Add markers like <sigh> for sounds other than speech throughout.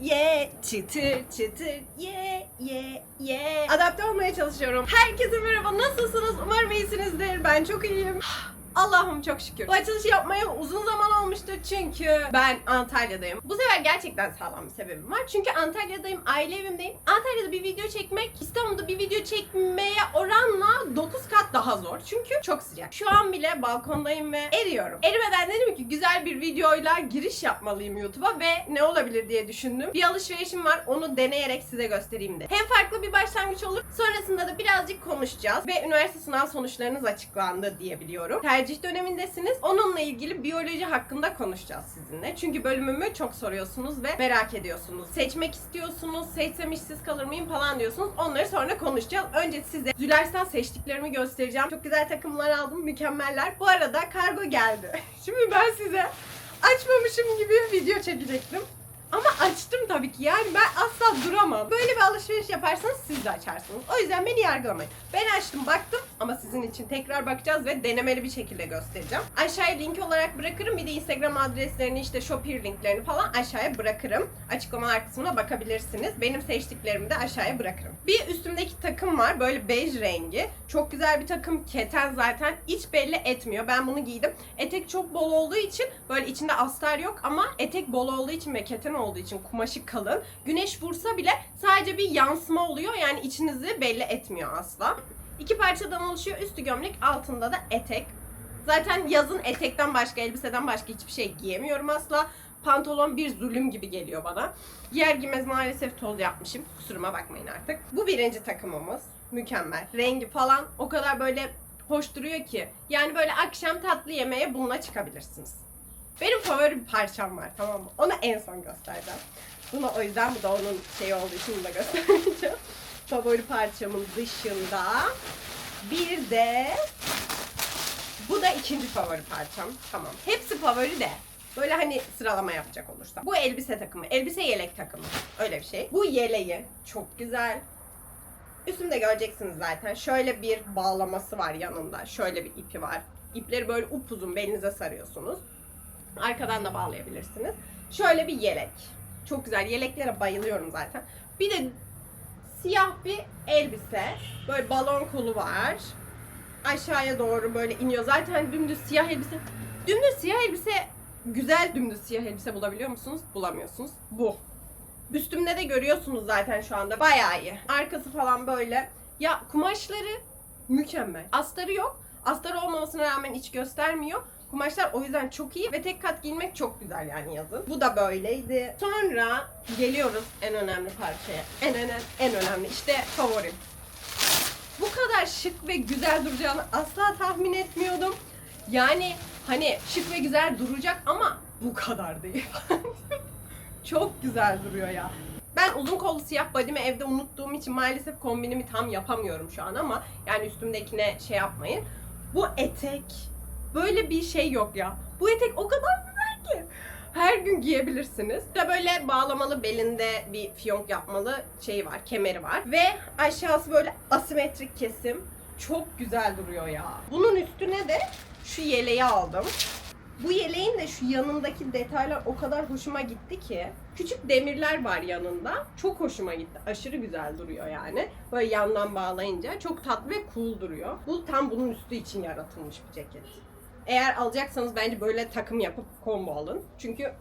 ye çıtır çıtır ye ye ye Adapte olmaya çalışıyorum. Herkese merhaba nasılsınız? Umarım iyisinizdir. Ben çok iyiyim. Allah'ım çok şükür. Bu açılışı yapmaya uzun zaman olmuştu çünkü ben Antalya'dayım. Bu sefer gerçekten sağlam bir sebebim var. Çünkü Antalya'dayım, aile evimdeyim. Antalya'da bir video çekmek, İstanbul'da bir video çekmeye oranla 9 kat daha zor. Çünkü çok sıcak. Şu an bile balkondayım ve eriyorum. Erimeden dedim ki güzel bir videoyla giriş yapmalıyım YouTube'a ve ne olabilir diye düşündüm. Bir alışverişim var, onu deneyerek size göstereyim de. Hem farklı bir başlangıç olur, sonrasında da birazcık konuşacağız ve üniversite sınav sonuçlarınız açıklandı diye biliyorum. Tercih dönemindesiniz. Onunla ilgili biyoloji hakkında konuşacağız sizinle. Çünkü bölümümü çok soruyorsunuz ve merak ediyorsunuz. Seçmek istiyorsunuz, seçsem işsiz kalır mıyım falan diyorsunuz. Onları sonra konuşacağız. Önce size Zülers'ten seçtiklerimi göstereceğim. Çok güzel takımlar aldım, mükemmeller. Bu arada kargo geldi. <laughs> Şimdi ben size açmamışım gibi video çekecektim. Ama açtım tabii ki yani ben asla duramam. Böyle bir alışveriş yaparsanız siz de açarsınız. O yüzden beni yargılamayın. Ben açtım baktım ama sizin için tekrar bakacağız ve denemeli bir şekilde göstereceğim. Aşağıya link olarak bırakırım. Bir de Instagram adreslerini işte Shopee linklerini falan aşağıya bırakırım. Açıklamalar kısmına bakabilirsiniz. Benim seçtiklerimi de aşağıya bırakırım. Bir üstümdeki takım var böyle bej rengi. Çok güzel bir takım keten zaten hiç belli etmiyor. Ben bunu giydim. Etek çok bol olduğu için böyle içinde astar yok ama etek bol olduğu için ve keten olduğu için kumaşı kalın. Güneş vursa bile sadece bir yansıma oluyor. Yani içinizi belli etmiyor asla. İki parçadan oluşuyor. Üstü gömlek, altında da etek. Zaten yazın etekten başka, elbiseden başka hiçbir şey giyemiyorum asla. Pantolon bir zulüm gibi geliyor bana. Yer giymez maalesef toz yapmışım. Kusuruma bakmayın artık. Bu birinci takımımız. Mükemmel. Rengi falan o kadar böyle hoş duruyor ki. Yani böyle akşam tatlı yemeğe bununla çıkabilirsiniz. Benim favori bir parçam var tamam mı? Onu en son göstereceğim. Bunu o yüzden bu da onun şeyi olduğu için bunu da göstermeyeceğim. <laughs> favori parçamın dışında bir de bu da ikinci favori parçam. Tamam. Hepsi favori de. Böyle hani sıralama yapacak olursam. Bu elbise takımı. Elbise yelek takımı. Öyle bir şey. Bu yeleği. Çok güzel. Üstümde göreceksiniz zaten. Şöyle bir bağlaması var yanında. Şöyle bir ipi var. İpleri böyle upuzun belinize sarıyorsunuz. Arkadan da bağlayabilirsiniz. Şöyle bir yelek. Çok güzel. Yeleklere bayılıyorum zaten. Bir de siyah bir elbise. Böyle balon kolu var. Aşağıya doğru böyle iniyor. Zaten dümdüz siyah elbise. Dümdüz siyah elbise güzel dümdüz siyah elbise bulabiliyor musunuz? Bulamıyorsunuz. Bu. Üstümde de görüyorsunuz zaten şu anda. Bayağı iyi. Arkası falan böyle. Ya kumaşları mükemmel. Astarı yok. Astarı olmamasına rağmen iç göstermiyor. Kumaşlar o yüzden çok iyi ve tek kat giymek çok güzel yani yazın. Bu da böyleydi. Sonra geliyoruz en önemli parçaya. En en en önemli işte favorim. Bu kadar şık ve güzel duracağını asla tahmin etmiyordum. Yani hani şık ve güzel duracak ama bu kadar değil. <laughs> çok güzel duruyor ya. Ben uzun kollu siyah body'mi evde unuttuğum için maalesef kombinimi tam yapamıyorum şu an ama yani üstümdekine şey yapmayın. Bu etek böyle bir şey yok ya. Bu etek o kadar güzel ki. Her gün giyebilirsiniz. De böyle bağlamalı belinde bir fiyonk yapmalı şey var, kemeri var. Ve aşağısı böyle asimetrik kesim. Çok güzel duruyor ya. Bunun üstüne de şu yeleği aldım. Bu yeleğin de şu yanındaki detaylar o kadar hoşuma gitti ki. Küçük demirler var yanında. Çok hoşuma gitti. Aşırı güzel duruyor yani. Böyle yandan bağlayınca çok tatlı ve cool duruyor. Bu tam bunun üstü için yaratılmış bir ceket. Eğer alacaksanız bence böyle takım yapıp combo alın. Çünkü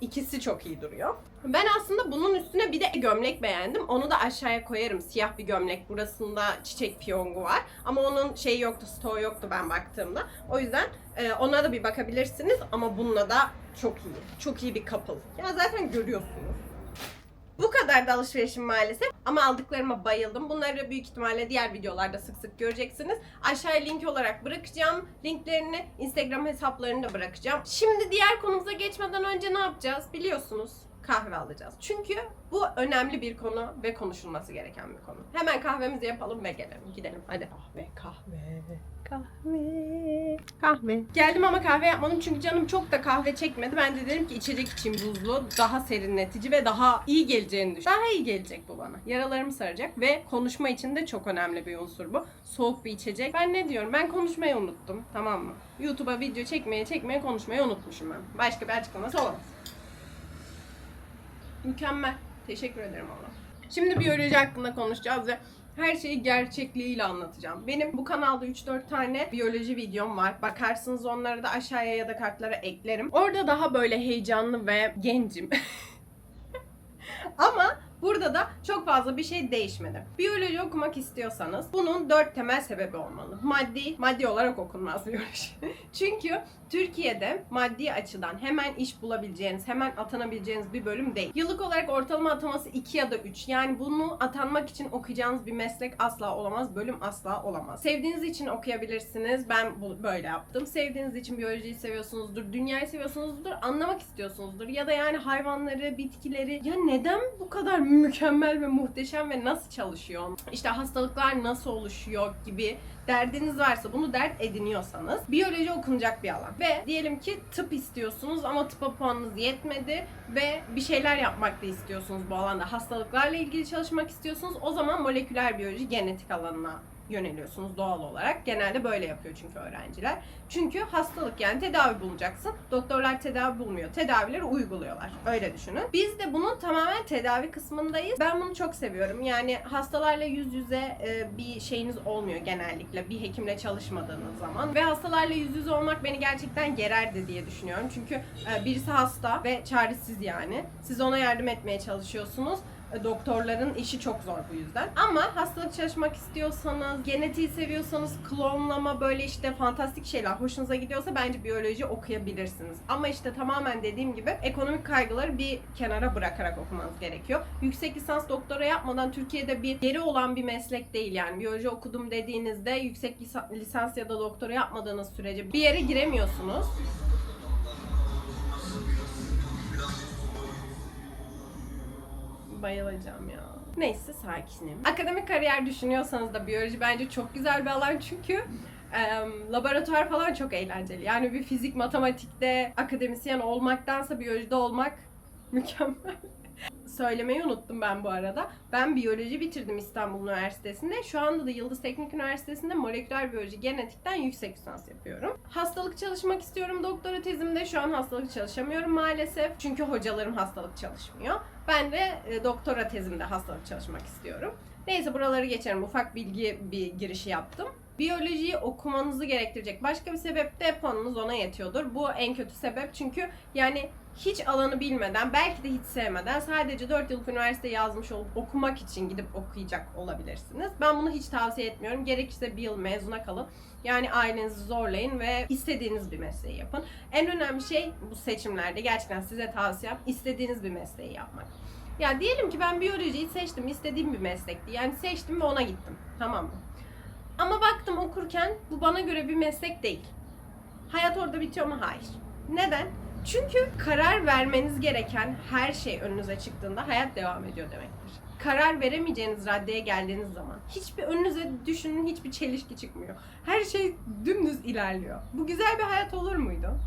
ikisi çok iyi duruyor. Ben aslında bunun üstüne bir de gömlek beğendim. Onu da aşağıya koyarım. Siyah bir gömlek. Burasında çiçek piyongu var. Ama onun şeyi yoktu, stoğu yoktu ben baktığımda. O yüzden e, ona da bir bakabilirsiniz. Ama bununla da çok iyi. Çok iyi bir couple. Ya zaten görüyorsunuz. Bu kadar da alışverişim maalesef. Ama aldıklarıma bayıldım. Bunları büyük ihtimalle diğer videolarda sık sık göreceksiniz. Aşağıya link olarak bırakacağım. Linklerini Instagram hesaplarını da bırakacağım. Şimdi diğer konumuza geçmeden önce ne yapacağız? Biliyorsunuz kahve alacağız. Çünkü bu önemli bir konu ve konuşulması gereken bir konu. Hemen kahvemizi yapalım ve gelelim. Gidelim. Hadi. Kahve, kahve, kahve, kahve. Geldim ama kahve yapmadım çünkü canım çok da kahve çekmedi. Ben de dedim ki içecek için buzlu, daha serinletici ve daha iyi geleceğini düşün. Daha iyi gelecek bu bana. Yaralarımı saracak ve konuşma için de çok önemli bir unsur bu. Soğuk bir içecek. Ben ne diyorum? Ben konuşmayı unuttum. Tamam mı? YouTube'a video çekmeye çekmeye konuşmayı unutmuşum ben. Başka bir açıklaması olamaz. Mükemmel. Teşekkür ederim Allah. Şimdi biyoloji hakkında konuşacağız ve her şeyi gerçekliğiyle anlatacağım. Benim bu kanalda 3-4 tane biyoloji videom var. Bakarsınız onları da aşağıya ya da kartlara eklerim. Orada daha böyle heyecanlı ve gencim. <laughs> Ama burada da çok fazla bir şey değişmedi. Biyoloji okumak istiyorsanız bunun dört temel sebebi olmalı. Maddi, maddi olarak okunmaz biyoloji. <laughs> Çünkü Türkiye'de maddi açıdan hemen iş bulabileceğiniz, hemen atanabileceğiniz bir bölüm değil. Yıllık olarak ortalama ataması 2 ya da 3. Yani bunu atanmak için okuyacağınız bir meslek asla olamaz, bölüm asla olamaz. Sevdiğiniz için okuyabilirsiniz. Ben böyle yaptım. Sevdiğiniz için biyolojiyi seviyorsunuzdur, dünyayı seviyorsunuzdur, anlamak istiyorsunuzdur. Ya da yani hayvanları, bitkileri ya neden bu kadar mükemmel ve muhteşem ve nasıl çalışıyor? İşte hastalıklar nasıl oluşuyor gibi derdiniz varsa bunu dert ediniyorsanız biyoloji okunacak bir alan. Ve diyelim ki tıp istiyorsunuz ama tıpa puanınız yetmedi ve bir şeyler yapmak da istiyorsunuz bu alanda. Hastalıklarla ilgili çalışmak istiyorsunuz. O zaman moleküler biyoloji genetik alanına yöneliyorsunuz doğal olarak. Genelde böyle yapıyor çünkü öğrenciler. Çünkü hastalık yani tedavi bulacaksın. Doktorlar tedavi bulmuyor. Tedavileri uyguluyorlar. Öyle düşünün. Biz de bunun tamamen tedavi kısmındayız. Ben bunu çok seviyorum. Yani hastalarla yüz yüze e, bir şeyiniz olmuyor genellikle. Bir hekimle çalışmadığınız zaman. Ve hastalarla yüz yüze olmak beni gerçekten gererdi diye düşünüyorum. Çünkü e, birisi hasta ve çaresiz yani. Siz ona yardım etmeye çalışıyorsunuz. Doktorların işi çok zor bu yüzden. Ama hastalık çalışmak istiyorsanız, genetiği seviyorsanız, klonlama böyle işte fantastik şeyler hoşunuza gidiyorsa bence biyoloji okuyabilirsiniz. Ama işte tamamen dediğim gibi ekonomik kaygıları bir kenara bırakarak okumanız gerekiyor. Yüksek lisans doktora yapmadan Türkiye'de bir yeri olan bir meslek değil yani. Biyoloji okudum dediğinizde yüksek lisa- lisans ya da doktora yapmadığınız sürece bir yere giremiyorsunuz. Bayılacağım ya. Neyse sakinim. Akademik kariyer düşünüyorsanız da biyoloji bence çok güzel bir alan çünkü laboratuvar falan çok eğlenceli. Yani bir fizik, matematikte akademisyen olmaktansa biyolojide olmak <laughs> mükemmel. Söylemeyi unuttum ben bu arada. Ben biyoloji bitirdim İstanbul Üniversitesi'nde. Şu anda da Yıldız Teknik Üniversitesi'nde moleküler biyoloji genetikten yüksek lisans yapıyorum. Hastalık çalışmak istiyorum doktora tezimde. Şu an hastalık çalışamıyorum maalesef. Çünkü hocalarım hastalık çalışmıyor. Ben de e, doktora tezimde hastalık çalışmak istiyorum. Neyse buraları geçerim. Ufak bilgi bir girişi yaptım. Biyolojiyi okumanızı gerektirecek başka bir sebep de puanınız ona yetiyordur. Bu en kötü sebep çünkü yani hiç alanı bilmeden, belki de hiç sevmeden sadece 4 yıllık üniversite yazmış olup okumak için gidip okuyacak olabilirsiniz. Ben bunu hiç tavsiye etmiyorum. Gerekirse bir yıl mezuna kalın. Yani ailenizi zorlayın ve istediğiniz bir mesleği yapın. En önemli şey bu seçimlerde gerçekten size tavsiyem istediğiniz bir mesleği yapmak. Ya diyelim ki ben biyolojiyi seçtim, istediğim bir meslekti. Yani seçtim ve ona gittim. Tamam mı? Ama baktım okurken bu bana göre bir meslek değil. Hayat orada bitiyor mu? Hayır. Neden? Çünkü karar vermeniz gereken her şey önünüze çıktığında hayat devam ediyor demektir. Karar veremeyeceğiniz raddeye geldiğiniz zaman hiçbir önünüze düşünün hiçbir çelişki çıkmıyor. Her şey dümdüz ilerliyor. Bu güzel bir hayat olur muydu?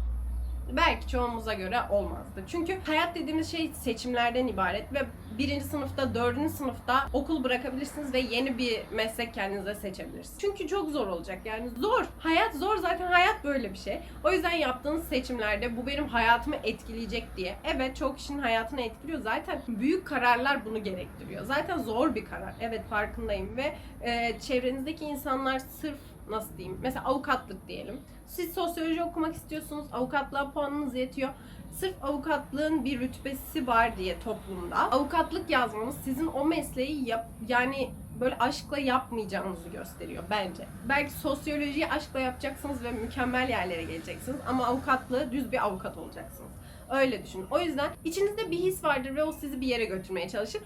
Belki çoğumuza göre olmazdı. Çünkü hayat dediğimiz şey seçimlerden ibaret ve birinci sınıfta, dördüncü sınıfta okul bırakabilirsiniz ve yeni bir meslek kendinize seçebilirsiniz. Çünkü çok zor olacak yani zor. Hayat zor zaten hayat böyle bir şey. O yüzden yaptığınız seçimlerde bu benim hayatımı etkileyecek diye. Evet çok kişinin hayatını etkiliyor. Zaten büyük kararlar bunu gerektiriyor. Zaten zor bir karar. Evet farkındayım ve e, çevrenizdeki insanlar sırf nasıl diyeyim? Mesela avukatlık diyelim. Siz sosyoloji okumak istiyorsunuz. Avukatlığa puanınız yetiyor. Sırf avukatlığın bir rütbesi var diye toplumda. Avukatlık yazmanız sizin o mesleği yap yani böyle aşkla yapmayacağınızı gösteriyor bence. Belki sosyolojiyi aşkla yapacaksınız ve mükemmel yerlere geleceksiniz ama avukatlığı düz bir avukat olacaksınız. Öyle düşünün. O yüzden içinizde bir his vardır ve o sizi bir yere götürmeye çalışır.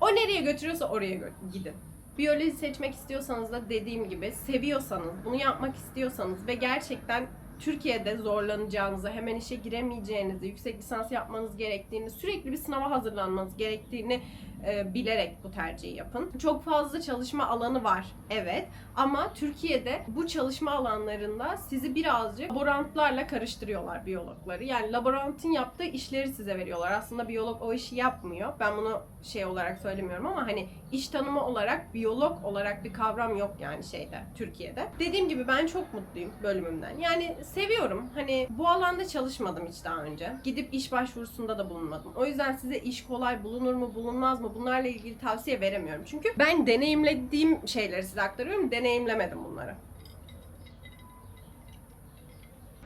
O nereye götürüyorsa oraya gidin. Biyoloji seçmek istiyorsanız da dediğim gibi seviyorsanız, bunu yapmak istiyorsanız ve gerçekten Türkiye'de zorlanacağınızı, hemen işe giremeyeceğinizi, yüksek lisans yapmanız gerektiğini, sürekli bir sınava hazırlanmanız gerektiğini e, bilerek bu tercihi yapın. Çok fazla çalışma alanı var, evet. Ama Türkiye'de bu çalışma alanlarında sizi birazcık laborantlarla karıştırıyorlar biyologları. Yani laborantın yaptığı işleri size veriyorlar. Aslında biyolog o işi yapmıyor. Ben bunu şey olarak söylemiyorum ama hani iş tanımı olarak biyolog olarak bir kavram yok yani şeyde Türkiye'de. Dediğim gibi ben çok mutluyum bölümümden. Yani seviyorum. Hani bu alanda çalışmadım hiç daha önce. Gidip iş başvurusunda da bulunmadım. O yüzden size iş kolay bulunur mu bulunmaz mı bunlarla ilgili tavsiye veremiyorum. Çünkü ben deneyimlediğim şeyleri size aktarıyorum. Deneyimlemedim bunları.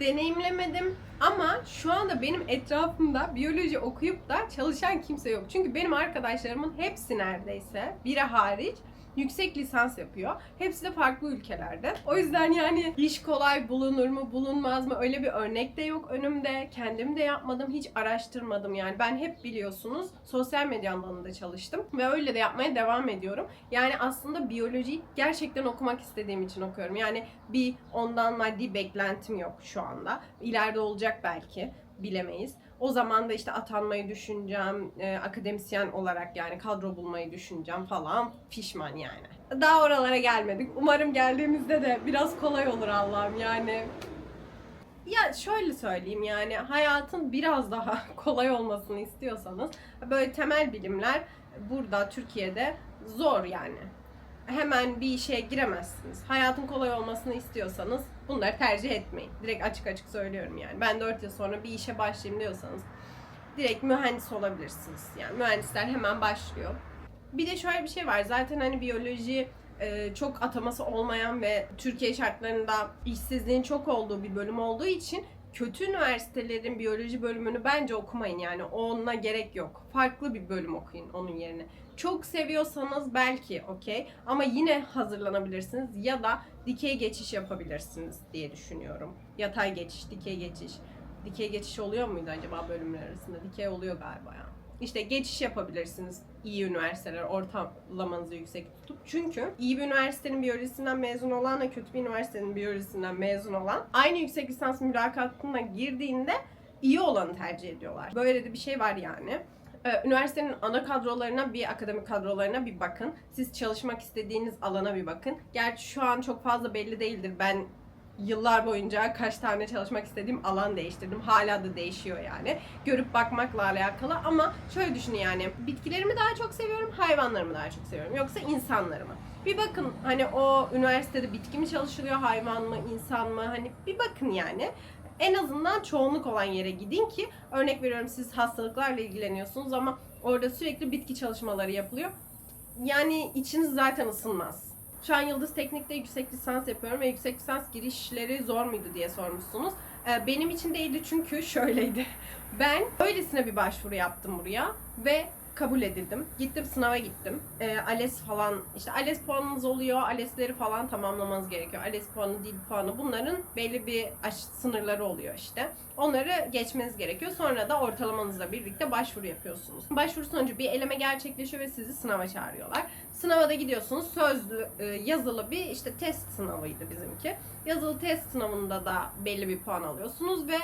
deneyimlemedim ama şu anda benim etrafımda biyoloji okuyup da çalışan kimse yok. Çünkü benim arkadaşlarımın hepsi neredeyse biri hariç yüksek lisans yapıyor. Hepsi de farklı ülkelerde. O yüzden yani iş kolay bulunur mu bulunmaz mı öyle bir örnek de yok önümde. Kendim de yapmadım hiç araştırmadım yani. Ben hep biliyorsunuz sosyal medya alanında çalıştım ve öyle de yapmaya devam ediyorum. Yani aslında biyolojiyi gerçekten okumak istediğim için okuyorum. Yani bir ondan maddi beklentim yok şu anda. İleride olacak belki bilemeyiz. O zaman da işte atanmayı düşüneceğim, e, akademisyen olarak yani kadro bulmayı düşüneceğim falan. Pişman yani. Daha oralara gelmedik. Umarım geldiğimizde de biraz kolay olur Allah'ım yani. Ya şöyle söyleyeyim yani hayatın biraz daha <laughs> kolay olmasını istiyorsanız böyle temel bilimler burada Türkiye'de zor yani. Hemen bir işe giremezsiniz. Hayatın kolay olmasını istiyorsanız bunları tercih etmeyin. Direkt açık açık söylüyorum yani. Ben 4 yıl sonra bir işe başlayayım diyorsanız direkt mühendis olabilirsiniz. Yani mühendisler hemen başlıyor. Bir de şöyle bir şey var. Zaten hani biyoloji e, çok ataması olmayan ve Türkiye şartlarında işsizliğin çok olduğu bir bölüm olduğu için kötü üniversitelerin biyoloji bölümünü bence okumayın yani onunla gerek yok. Farklı bir bölüm okuyun onun yerine. Çok seviyorsanız belki okey ama yine hazırlanabilirsiniz ya da dikey geçiş yapabilirsiniz diye düşünüyorum. Yatay geçiş, dikey geçiş. Dikey geçiş oluyor muydu acaba bölümler arasında? Dikey oluyor galiba ya. İşte geçiş yapabilirsiniz iyi üniversiteler ortalamanızı yüksek tutup. Çünkü iyi bir üniversitenin biyolojisinden mezun olanla kötü bir üniversitenin biyolojisinden mezun olan aynı yüksek lisans mülakatına girdiğinde iyi olanı tercih ediyorlar. Böyle de bir şey var yani. Ee, Üniversitenin ana kadrolarına bir akademik kadrolarına bir bakın. Siz çalışmak istediğiniz alana bir bakın. Gerçi şu an çok fazla belli değildir. Ben yıllar boyunca kaç tane çalışmak istediğim alan değiştirdim. Hala da değişiyor yani. Görüp bakmakla alakalı ama şöyle düşünün yani bitkilerimi daha çok seviyorum, hayvanlarımı daha çok seviyorum. Yoksa insanlarımı. Bir bakın hani o üniversitede bitki mi çalışılıyor, hayvan mı, insan mı? Hani bir bakın yani. En azından çoğunluk olan yere gidin ki örnek veriyorum siz hastalıklarla ilgileniyorsunuz ama orada sürekli bitki çalışmaları yapılıyor. Yani içiniz zaten ısınmaz. Şu an Yıldız Teknik'te yüksek lisans yapıyorum ve yüksek lisans girişleri zor muydu diye sormuşsunuz. Ee, Benim için değildi çünkü <laughs> şöyleydi. Ben öylesine bir başvuru yaptım buraya ve kabul edildim. Gittim sınava gittim. Ee, ALES falan işte ALES puanınız oluyor. ALES'leri falan tamamlamanız gerekiyor. ALES puanı, dil puanı bunların belli bir sınırları oluyor işte. Onları geçmeniz gerekiyor. Sonra da ortalamanızla birlikte başvuru yapıyorsunuz. Başvuru sonucu bir eleme gerçekleşiyor ve sizi sınava çağırıyorlar. Sınava da gidiyorsunuz. Sözlü, e, yazılı bir işte test sınavıydı bizimki. Yazılı test sınavında da belli bir puan alıyorsunuz ve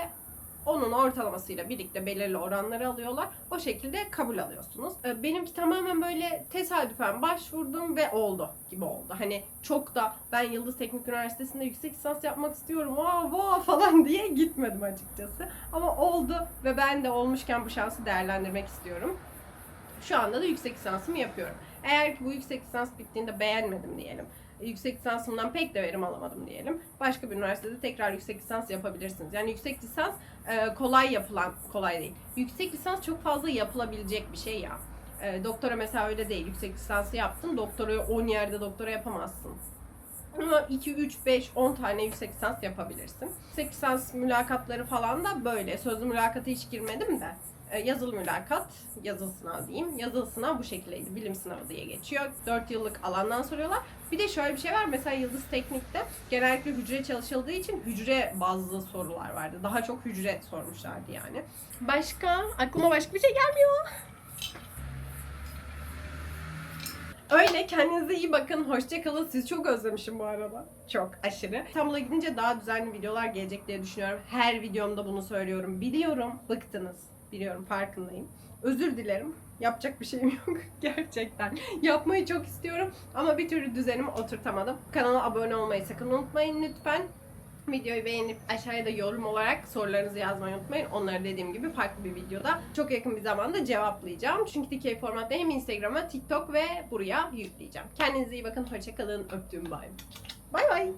onun ortalamasıyla birlikte belirli oranları alıyorlar. O şekilde kabul alıyorsunuz. Ee, Benimki tamamen böyle tesadüfen başvurdum ve oldu gibi oldu. Hani çok da ben Yıldız Teknik Üniversitesi'nde yüksek lisans yapmak istiyorum vav vav falan <laughs> diye gitmedim açıkçası. Ama oldu ve ben de olmuşken bu şansı değerlendirmek istiyorum. Şu anda da yüksek lisansımı yapıyorum. Eğer ki bu yüksek lisans bittiğinde beğenmedim diyelim. Yüksek lisansımdan pek de verim alamadım diyelim. Başka bir üniversitede tekrar yüksek lisans yapabilirsiniz. Yani yüksek lisans e, kolay yapılan, kolay değil. Yüksek lisans çok fazla yapılabilecek bir şey ya. E, doktora mesela öyle değil. Yüksek lisansı yaptın, doktorayı 10 yerde doktora yapamazsın. Ama 2, 3, 5, 10 tane yüksek lisans yapabilirsin. Yüksek lisans mülakatları falan da böyle. Sözlü mülakata hiç girmedim de. E, Yazılı mülakat, yazılı sınav diyeyim. Yazılı sınav bu şekildeydi. Bilim sınavı diye geçiyor. 4 yıllık alandan soruyorlar. Bir de şöyle bir şey var. Mesela Yıldız Teknik'te genellikle hücre çalışıldığı için hücre bazlı sorular vardı. Daha çok hücre sormuşlardı yani. Başka? Aklıma başka bir şey gelmiyor. Öyle kendinize iyi bakın. Hoşça kalın. Sizi çok özlemişim bu arada. Çok aşırı. İstanbul'a gidince daha düzenli videolar gelecek diye düşünüyorum. Her videomda bunu söylüyorum. Biliyorum bıktınız. Biliyorum farkındayım. Özür dilerim. Yapacak bir şeyim yok <laughs> gerçekten. Yapmayı çok istiyorum ama bir türlü düzenimi oturtamadım. Kanala abone olmayı sakın unutmayın lütfen. Videoyu beğenip aşağıya da yorum olarak sorularınızı yazmayı unutmayın. Onları dediğim gibi farklı bir videoda çok yakın bir zamanda cevaplayacağım. Çünkü dikey formatta hem Instagram'a, TikTok ve buraya yükleyeceğim. Kendinize iyi bakın. Hoşçakalın. Öptüğüm bay. Bay bay.